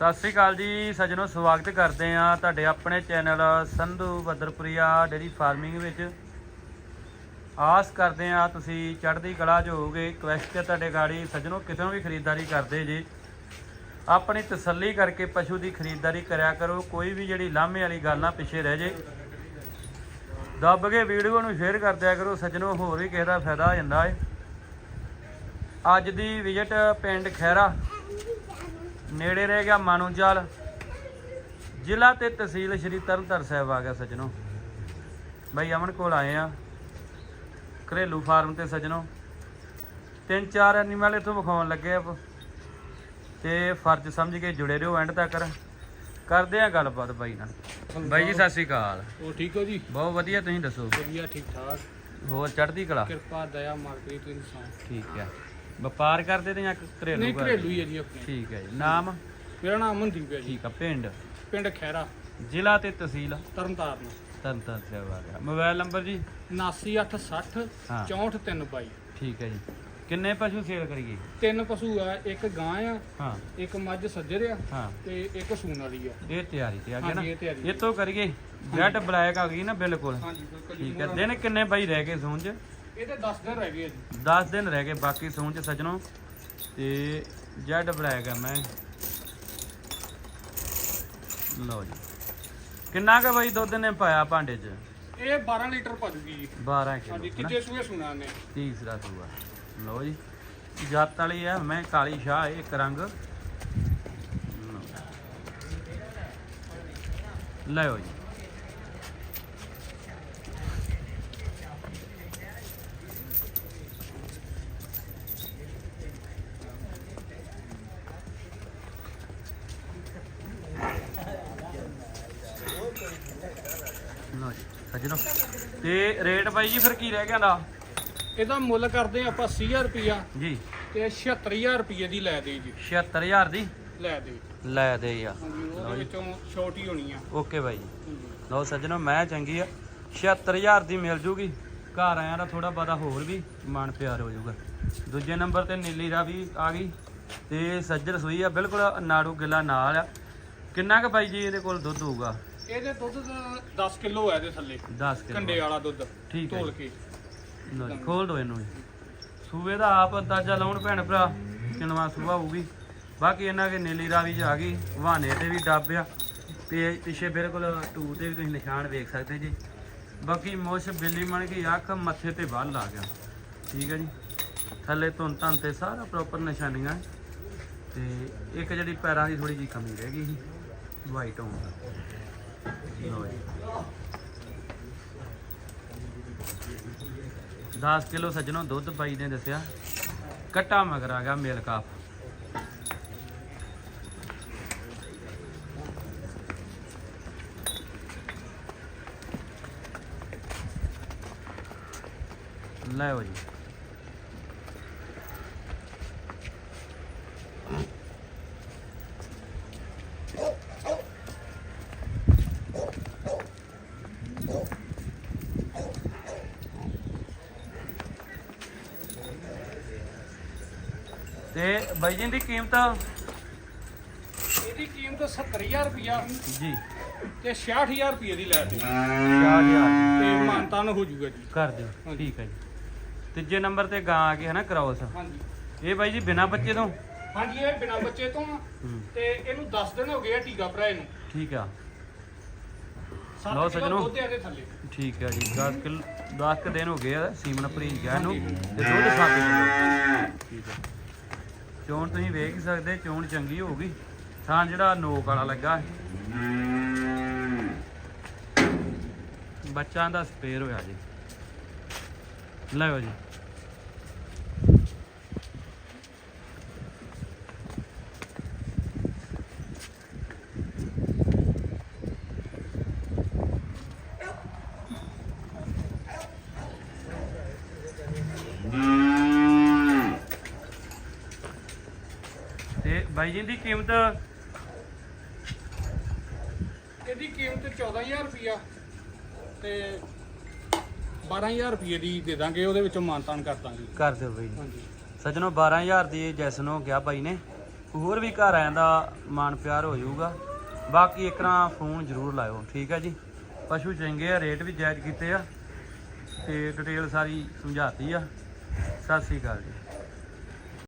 ਸਤਿ ਸ੍ਰੀ ਅਕਾਲ ਜੀ, ਸੱਜਣੋ, ਸਵਾਗਤ ਕਰਦੇ ਆ ਤੁਹਾਡੇ ਆਪਣੇ channel Sandhu Badarpuria dairy farming ਵਿੱਚ। ਆਸ ਕਰਦੇ ਆ ਤੁਸੀਂ ਚੜ੍ਹਦੀ ਕਲਾ 'ਚ ਹੋਵੋਗੇ ਕੁਐਸਟ ਹੈ ਤੁਹਾਡੇ ਗਾੜੀ, ਸੱਜਣੋ, ਕਿਤੋਂ ਵੀ ਖਰੀਦਦਾਰੀ ਕਰਦੇ ਜੀ। ਆਪਣੀ ਤਸੱਲੀ ਕਰਕੇ ਪਸ਼ੂ ਦੀ ਖਰੀਦਦਾਰੀ ਕਰਿਆ ਕਰੋ, ਕੋਈ ਵੀ ਜਿਹੜੀ ਲਾਹਮੇ ਵਾਲੀ ਗੱਲ ਨਾ ਪਿੱਛੇ ਰਹਿ ਜੇ। ਦੱਬ ਕੇ ਵੀਡੀਓ ਨੂੰ ਸ਼ੇਅਰ ਕਰ ਦਿਆ ਕਰੋ, ਸੱਜਣੋ, ਹੋਰ ਵੀ ਕਿਸੇ ਦਾ ਫਾਇਦਾ ਹੋ ਜਾਂਦਾ ਹੈ ਅੱਜ ਦੀ ਵਿਜ਼ਿਟ ਪਿੰਡ ਖੈਰਾ ਨੇੜੇ ਰਹਿ ਗਿਆ ਮਾਨੂੰਜਾਲ। ਜ਼ਿਲ੍ਹਾ ਤੇ ਤਹਿਸੀਲ ਸ਼੍ਰੀ ਤਰਨਤਾਰਨ ਸਾਹਿਬ ਆ ਗਿਆ ਸੱਜਣੋ। ਬਾਈ ਅਮਨ ਕੋਲ ਆਏ ਆ। ਘਰੇਲੂ ਫਾਰਮ ਤੇ ਸੱਜਣੋ। ਤਿੰਨ ਚਾਰ ਐਨੀਮਲ ਇਥੋਂ ਵਿਖਾਉਣ ਲੱਗੇ ਆ ਤੇ ਫਰਜ਼ ਸਮਝ ਕੇ ਜੁੜੇ ਰਹੋ ਐਂਡ ਤੱਕ। ਕਰਦੇ ਆ ਗੱਲਬਾਤ ਬਾਈ ਨਾਲ। ਬਾਈ ਜੀ ਸਤਿ ਸ੍ਰੀ ਅਕਾਲ। ਉਹ ਠੀਕ ਹੋ ਜੀ? ਬਹੁਤ ਵਧੀਆ ਤੁਸੀਂ ਦੱਸੋ? ਵਧੀਆ ਠੀਕ ਠਾਕ ਹੋਰ ਚੜ੍ਹਦੀ ਕਲਾ? ਕਿਰਪਾ ਦਇਆ ਮਾਰਕੀਟ ਇਨਸਾਨ। ਠੀਕ ਹੈ ਵਪਾਰ ਕਰਦੇ ਤੇ ਜਾਂ ਘਰੇਲੂ ਨਹੀਂ? ਘਰੇਲੂ ਹੀ ਹੈ ਜੀ ਆਪਣੀ ਠੀਕ ਹੈ ਜੀ। ਨਾਮ? ਮੇਰਾ ਨਾਮ ਅਮਨਦੀਪ ਹੈ ਜੀ। ਠੀਕ ਆ ਪਿੰਡ? ਪਿੰਡ ਖੈਰਾ ਜ਼ਿਲ੍ਹਾ ਤੇ ਤਹਿਸੀਲ? ਤਰਨਤਾਰਨ। ਤਰਨਤਾਰਨ ਸਾਹਿਬ ਆ ਗਿਆ। ਮੋਬਾਈਲ ਨੰਬਰ ਜੀ? 79860 ਹਾਂ। 64322 ਠੀਕ ਹੈ ਜੀ। ਕਿੰਨੇ ਪਸ਼ੂ ਸੇਲ ਕਰੀਏ? ਤਿੰਨ ਪਸ਼ੂ ਆ ਇੱਕ ਗਾਂ ਆ ਹਾਂ। ਇੱਕ ਮੱਝ ਸੱਜਰ ਆ ਹਾਂ। ਤੇ ਇੱਕ ਸੂਣ ਵਾਲੀ ਆ। ਇਹ ਤਿਆਰੀ ਤੇ ਆ ਗਿਆ ਨਾ? ਇਹ ਤੋਂ ਕਰੀਏ। ਜੈਟ ਬਲੈਕ ਆ ਗਈ ਨਾ ਬਿਲਕੁਲ। ਹਾਂਜੀ ਬਿਲਕੁਲ ਠੀਕ ਹੈ। ਦਿਨ ਕਿੰਨੇ ਬਾਈ ਰਹਿ ਗਏ ਸੂਣ ਚ? ਇਹਦੇ 10 ਦਿਨ ਰਹਿ ਗਏ ਆ ਜੀ। 10 ਦਿਨ ਰਹਿ ਗਏ ਬਾਕੀ ਸੂਣ ਚ ਸੱਜਣੋ। ਤੇ ਜੈਟ ਬਲੈਕ ਆ ਮੈਂ। ਲਓ ਜੀ। ਕਿੰਨਾ ਕੁ ਬਾਈ ਦੁੱਧ ਨੇ ਪਾਇਆ ਭਾਂਡੇ ਚ? ਇਹ 12 ਲੀਟਰ ਜੂਗੀ ਜੀ। 12 ਹਾਂਜੀ ਕਿਲੋ ਤੀਜੇ ਸੂਏ ਸੁਣਾ ਨੇ। ਤੀਸਰਾ ਸੂਆ। ਲਓ ਜੀ। ਜੱਤ ਵਾਲੀ ਆ ਮੈਂ ਕਾਲੀ ਸ਼ਾਹ ਇਹ ਇੱਕ ਰੰਗ। ਲਓ ਜੀ ਲਓ ਜੀ ਸੱਜਣੋ ਤੇ ਰੇਟ ਬਾਈ ਜੀ ਫਿਰ ਕੀ ਰਹਿ ਗਿਆ ਦਾ? ਇਹਦਾ ਮੁੱਲ ਕਰਦੇ ਆਪਾਂ 80000 ਰੁਪਿਆ ਜੀ। ਤੇ 76000 ਰੁਪਏ ਦੀ ਲੈ ਦੇ ਜੀ। 76000 ਦੀ? ਲੈ ਦੇ। ਲੈ ਦੇ ਆ ਉਹਦੇ ਵਿੱਚੋਂ ਛੋਟੀ ਹੋਣੀ ਆ। ਓਕੇ ਬਾਈ ਜੀ। ਲਓ ਸੱਜਣੋ ਮੈਂ ਚੰਗੀ ਆ। 76000 ਦੀ ਮਿਲ ਜੂਗੀ। ਘਰ ਆਇਆ ਦਾ ਥੋੜਾ ਬਹੁਤਾ ਹੋਰ ਵੀ ਮਨ ਪਿਆਰ ਹੋ ਜਾਊਗਾ। ਦੂਜੇ ਨੰਬਰ ਤੇ ਨੀਲੀ ਦਾ ਵੀ ਆ ਗਈ। ਤੇ ਸੱਜਰ ਸੂਈ ਆ ਬਿਲਕੁਲ ਨਾੜੂ ਗਿੱਲਾ ਨਾਲ ਆ। ਕਿੰਨਾ ਕੁ ਬਾਈ ਜੀ ਇਹਦੇ ਕੋਲ ਦੁੱਧ ਹੋਊਗਾ? ਇਹਦੇ ਦੁੱਧ ਦਾ 10 ਕਿਲੋ ਹੈ ਇਹਦੇ ਥੱਲੇ 10 ਕਿਲੋ ਕੰਡੇ ਵਾਲਾ ਦੁੱਧ ਠੀਕ ਹੈ ਧੋਲ ਜੀ। ਕੇ। ਲਓ ਜੀ, ਖੋਲ ਦੋ ਇਹਨੂੰ ਜੀ। ਸੂਬੇ ਦਾ ਆਪ ਅੰਦਾਜ਼ਾ ਲਾਉਣ ਭੈਣ ਭਰਾ ਕਿੰਨਵਾ ਸੂਬਾ ਹੋਊਗੀ। ਬਾਕੀ ਇਹਨਾਂ ਦੇ ਨੀਲੀ ਰਾਵੀ ਚ ਆ ਗਈ ਵਾਹਨੇ ਤੇ ਵੀ ਡੱਬ ਆ ਤੇ ਪਿੱਛੇ ਬਿਲਕੁਲ ਟੂ ਤੇ ਵੀ ਤੁਸੀਂ ਨਿਸ਼ਾਨ ਵੇਖ ਸਕਦੇ ਜੀ। ਬਾਕੀ ਮੁੱਛ ਬਿੱਲੀ ਬਣ ਗਈ ਅੱਖ ਮੱਥੇ ਤੇ ਵੱਲ ਆ ਗਿਆ। ਠੀਕ ਹੈ ਜੀ। ਥੱਲੇ ਧੁੰਨ ਧੰਨ ਤੇ ਸਾਰਾ ਪ੍ਰੋਪਰ ਨਿਸ਼ਾਨੀਆਂ। ਤੇ ਇੱਕ ਜਿਹੜੀ ਪੈਰਾਂ ਦੀ ਥੋੜੀ ਜਿਹੀ ਕਮੀ ਰਹਿ ਗਈ ਸੀ ਵਾਈਟ ਹੋਣ ਦਾ। ਜੀ 10 ਕਿਲੋ ਸੱਜਣੋ ਦੁੱਧ ਬਾਈ ਨੇ ਦੱਸਿਆ। ਕੱਟਾ ਮਗਰ ਆ ਗਿਆ ਮਿਲਕ ਆਪ। ਲੈ ਜੀ। ਤੇ ਬਾਈ ਜੀ ਦੀ ਕੀਮਤ? ਇਹਦੀ ਕੀਮਤ 70000 ਰੁਪਿਆ ਜੀ। ਤੇ 66000 ਰੁਪਏ ਦੀ ਲੈ ਦੇ 4000 ਤੇ ਮਾਨਤਾਨ ਹੋ ਜਾਊਗਾ ਜੀ। ਕਰ ਦਿਓ। ਠੀਕ ਹੈ ਜੀ। ਤੀਜੇ ਨੰਬਰ ਤੇ ਗਾਂ ਆ ਗਈ ਹੈ ਨਾ ਕ੍ਰੋਸ। ਹਾਂਜੀ। ਇਹ ਬਾਈ ਜੀ ਬਿਨਾ ਬੱਚੇ ਤੋਂ? ਹਾਂਜੀ ਇਹ ਬਿਨਾ ਬੱਚੇ ਤੋਂ। ਤੇ ਇਹਨੂੰ 10 ਦਿਨ ਹੋ ਗਏ ਆ ਟੀਕਾ ਭਰਾਏ ਨੂੰ। ਠੀਕ ਆ। ਲਓ ਸੱਜਣੋ। ਹੈ ਠੀਕ ਹੈ ਜੀ 10 ਕਿਲੋ 10 ਕ ਦਿਨ ਹੋ ਗਏ ਆ ਸੀਮਨ ਭਰੀ ਗਿਆ ਇਹਨੂੰ ਤੇ ਦੁੱਧ 7 ਕਿਲੋ ਠੀਕ ਹੈ। ਚੋਣ ਤੁਸੀਂ ਵੇਖ ਹੀ ਸਕਦੇ ਚੋਣ ਚੰਗੀ ਹੋਊਗੀ ਥਾਂ ਜਿਹੜਾ ਨੋਕ ਵਾਲਾ ਲੱਗਾ। ਹੈ। ਬੱਚਾ ਦਾ ਸਪੇਅਰ ਹੋਇਆ ਜੀ। ਲਓ ਜੀ। ਤੇ ਬਾਈ ਜੀ ਦੀ ਕੀਮਤ ਇਹਦੀ ਕੀਮਤ 14000 ਰੁਪਿਆ ਤੇ 12000 ਰੁਪਏ ਦੀ ਦੇ ਦਾਂਗੇ ਉਹਦੇ ਵਿੱਚੋਂ ਮਾਨਤਾਨ ਕਰ ਦਾਂਗੇ। ਕਰ ਦਿਓ ਬਾਈ ਜੀ। ਹਾਂਜੀ। ਸੱਜਣੋ 12000 ਦੀ ਜੈਸਨ ਗਿਆ ਬਾਈ ਨੇ। ਹੋਰ ਵੀ ਘਰ ਆਇਆਂ ਦਾ ਮਾਨ ਪਿਆਰ ਹੋ ਜਾਊਗਾ। ਬਾਕੀ ਇੱਕ ਨਾ ਫੋਨ ਜ਼ਰੂਰ ਲਾਇਓ ਠੀਕ ਹੈ ਜੀ? ਪਸ਼ੂ ਚੰਗੇ ਆ ਰੇਟ ਵੀ ਜਾਇਜ਼ ਕੀਤੇ ਆ। ਤੇ ਡਿਟੇਲ ਸਾਰੀ ਸਮਝਾਤੀ ਆ। ਸਤਿ ਸ੍ਰੀ ਅਕਾਲ ਜੀ।